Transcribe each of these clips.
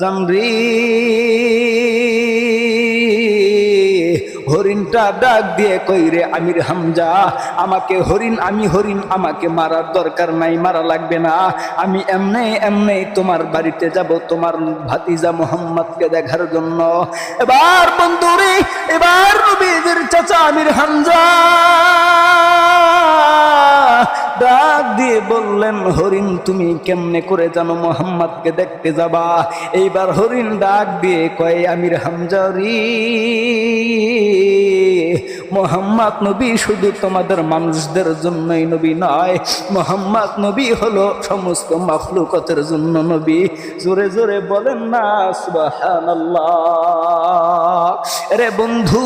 জানরি হরিণটা ডাক দিয়ে কইরে আমির হামজা? আমাকে হরিণ, আমি হরিণ, আমাকে মারার দরকার নাই, মারা লাগবে না। আমি এমনি এমনি তোমার বাড়িতে যাব, তোমার ভাতিজা মোহাম্মদকে দেখার জন্য। এবার বন্ধুরে, এবার নবীদের চাচা আমির হামজা। ডাক দিয়ে বললেন, হরিণ, তুমি কেমনে করে জানো মোহাম্মদকে দেখতে যাবা? এইবার হরিণ ডাক দিয়ে কয়, আমির হামজারি, মোহাম্মদ নবী শুধু তোমাদের মানুষদের জন্যই নবী নয়, মোহাম্মদ নবী হলো সমস্ত মাফলুকতের জন্য নবী। জোরে জোরে বলেন না, সুবহানাল্লাহ। রে বন্ধু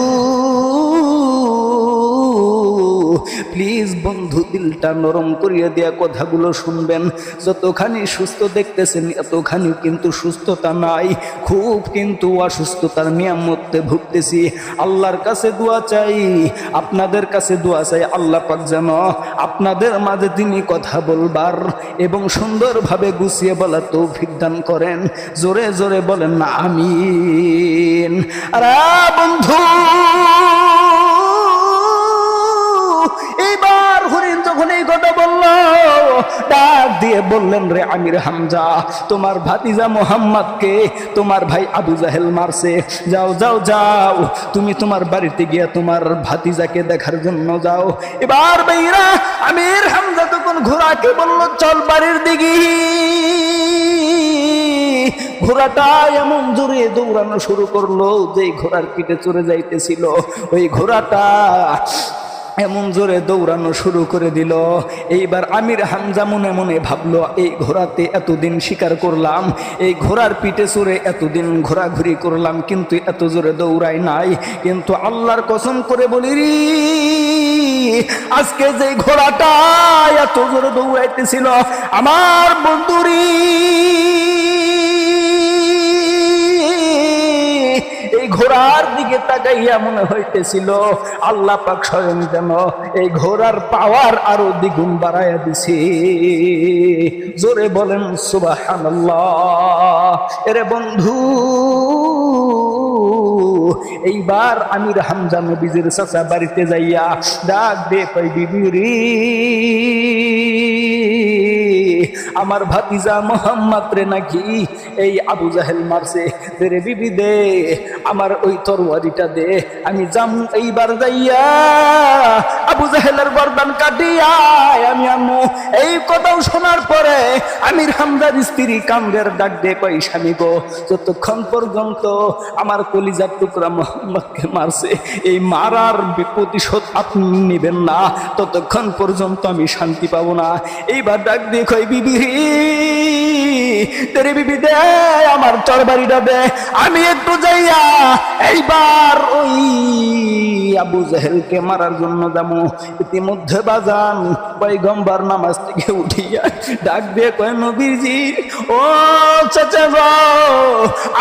প্লিজ বন্ধু, দিলটা নরম করিয়ে দেয়া কথাগুলো শুনবেন। যতখানি সুস্থ দেখতেছেন, এতখানি কিন্তু সুস্থতা নাই। খুব কিন্তু অসুস্থতার নিয়ামতে ভুগতেছি। আল্লাহর কাছে দোয়া চাই, আপনাদের কাছে দোয়া চাই, আল্লাহ পাক যেন আপনাদের মাঝে তিনি কথা বলবার এবং সুন্দরভাবে গুছিয়ে বলা তৌফিক দান করেন। জোরে জোরে বলেন না আমিন। আরে বন্ধু! দিয়ে বললেন, রে আমির হামজা, তোমার ভাতিজা মোহাম্মদকে তোমার ভাই আবু জাহেল মারছে। যাও যাও যাও, তুমি তোমার বাড়িতে গিয়ে তোমার ভাতিজাকে দেখার জন্য যাও। এবার ভাইরা আমির হামজা তখন ঘোড়াকে বলল, চল বাড়ির দিকে। ঘোড়াটা এমন জোরে দৌড়ানো শুরু করল যে ঘোড়ার পিঠে চড়ে যাইতেছিল। ওই ঘোড়াটা এমন জোরে দৌড়ানো শুরু করে দিল। এইবার আমির হামজা মনে মনে ভাবলো এই ঘোড়াতে এতদিন শিকার করলাম এই ঘোড়ার পিঠে চড়ে এতদিন ঘোরাঘুরি করলাম কিন্তু এত জোরে দৌড়াই নাই। কিন্তু আল্লাহর কসম করে বলি রে, আজকে যে ঘোড়াটা এত জোরে দৌড়াইতেছিল আমার বন্ধুরি ঘোড়ার দিকে তাকাইয়া মনে হইতেছিল, আল্লাহ পাক স্বয়ং যেন এই ঘোড়ার পাওয়ার আরও দ্বিগুণ বাড়াইয়া দিছে। জোরে বলেন, সুবাহানাল্লাহ। এরে বন্ধু, এইবার আমির হামজা নবীজির চাচা বাড়িতে যাইয়া ডাক দে কই বিবিরি আমার ভাতিজা মোহাম্মদ রে নাকি এই আবু জাহেল মারছে। রে বিবি দে, আমার ওই তরওয়ারিটা দে, আমি যাম এইবার যাইয়া আবু জাহেলের গর্দান কাটিয়া আমি আনমু এই কথাও শোনার পরে আমির হামদার স্ত্রী কামদের ডাক দে কই স্বামী গো, যতক্ষণ পর্যন্ত আমার কলিজার টুকরা মোহাম্মদকে মারছে, এই মারার প্রতিশোধ আপনি নেবেন না, ততক্ষণ পর্যন্ত আমি শান্তি পাবো না। এইবার ডাক দিয়ে কই বিবি তেরে বিবি দে, আমার তরবারিটা দে আমি একটু যাইয়া এইবার ওই আবু জাহেলকে মারার জন্য যাব। ইতিমধ্যে বাজান পয়গম্বর নামাজ থেকে উঠিয়া ডাক দিয়ে কয়, নবীজি, ও চাচা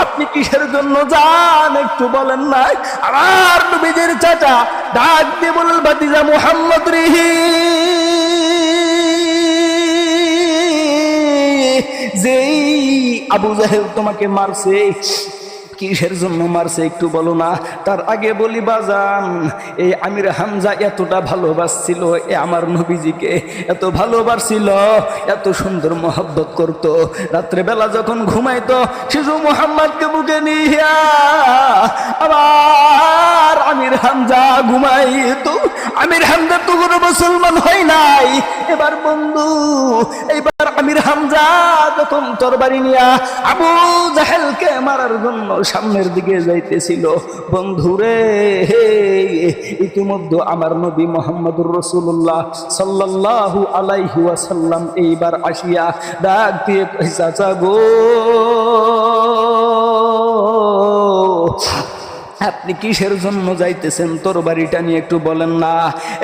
আপনি কিসের জন্য যান? একটু বলেন না আমার নবীজির চাচা ডাক দিয়ে বলেন ভাতিজা মোহাম্মদ রিহি আবু জাহেল তোমাকে মারছে। কিসের জন্য মারছে একটু বলো না? তার আগে বলি, বাজান, এই আমির হামজা এতটা ভালোবাসছিল, এ আমার নবীজিকে এত ভালোবাসছিল, এত সুন্দর মহব্বত করত। রাত্রেবেলা যখন ঘুমাইতো, শিশু মোহাম্মদকে বুকে নিয়া আবার আমির হামজা ঘুমাইতো আমির হামজা তো কোনো মুসলমান হয় নাই। এবার বন্ধু এইবার আমির হামজা যখন তরবারি নিয়া আবু জাহেলকে মারার জন্য সামনের দিকে যাইতেছিল বন্ধুরে ইতিমধ্যে আমার নবী মোহাম্মদুর রসুল্লাহ সাল্লাল্লাহু আলাইহি ওয়াসাল্লাম এইবার আসিয়া ডাক দিয়ে চাচা গো আপনি কিসের জন্য যাইতেছেন? তোর বাড়িটা নিয়ে একটু বলেন না।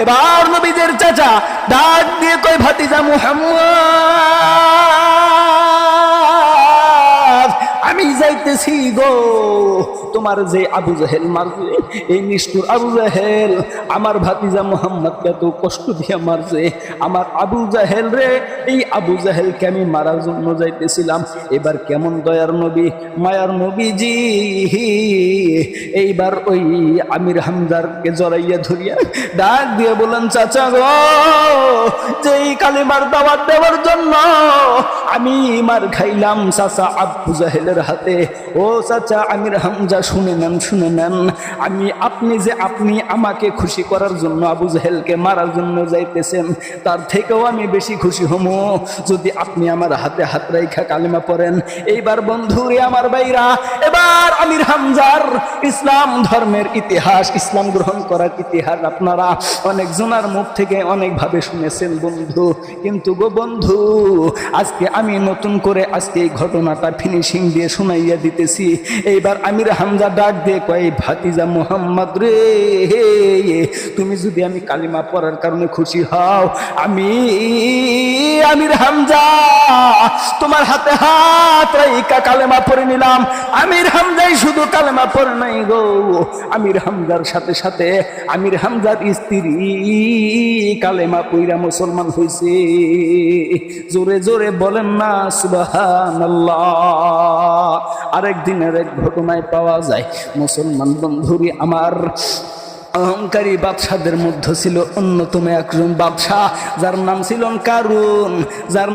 এবার নবীদের চাচা ডাক দিয়ে কই ভাতিজা মুহাম্মদ, আমি যাইতেছি গো। তোমার যে আবু জাহেল মারবে এই নিষ্ঠুর আবু জাহেল, আমার ভাতিজা মোহাম্মদকে এত কষ্ট দিয়ে মারছে। আমার আবু জাহেল রে, এই আবু জাহেলকে আমি মারার জন্য যাইতেছিলাম। এবার কেমন দয়ার নবী, মায়ার নবী নবীজি এইবার ওই আমির হামদারকে জড়াইয়া ধরিয়া ডাক দিয়ে বলেন চাচা গো, যেই কালিমার দাওয়াত দেওয়ার জন্য আমি মার খাইলাম চাচা আব্বু জাহেলের হাতে। ও চাচা আমির হামজা, শুনে নেন শুনে নেন। আমি, আপনি যে আপনি আমাকে খুশি করার জন্য আবু জাহেলকে মারার জন্য যাইতেছেন, তার থেকেও আমি বেশি খুশি হমো যদি আপনি আমার হাতে হাত রাইখা কালিমা পড়েন, এইবার বন্ধুরে, আমার বাইরা এবার আমির হামজার ইসলাম ধর্মের ইতিহাস, ইসলাম গ্রহণ করার ইতিহাস আপনারা অনেক জোনার মুখ থেকে অনেকভাবে শুনেছেন বন্ধু। কিন্তু গো বন্ধু, আজকে আমি নতুন করে আজকে এই ঘটনাটা ফিনিশিং দিয়ে শুনাইয়া দিতেছি। এইবার আমির হামজা ডাক দিয়ে কয়, ভাতিজা মোহাম্মদ রে তুমি যদি আমি কালিমা পড়ার কারণে খুশি হও, আমি, আমির হামজা, তোমার হাতে হাত রাইকা কালেমা পড়ে নিলাম। আমির হামজাই শুধু কালেমা পড়ে নাই গো। আমির হামজার সাথে সাথে আমির হামজার স্ত্রী কালেমা পইরা মুসলমান হইছে। জোরে জোরে বলেন না, সুবহানাল্লাহ। আরেক দিনের এক ঘটনায় পাওয়া যায়, মুসলমান বন্ধুরি আমার অহংকারী বাদশাদের মধ্যে ছিল অন্যতম একজন বাদশাহ যার নাম ছিল কারুন যার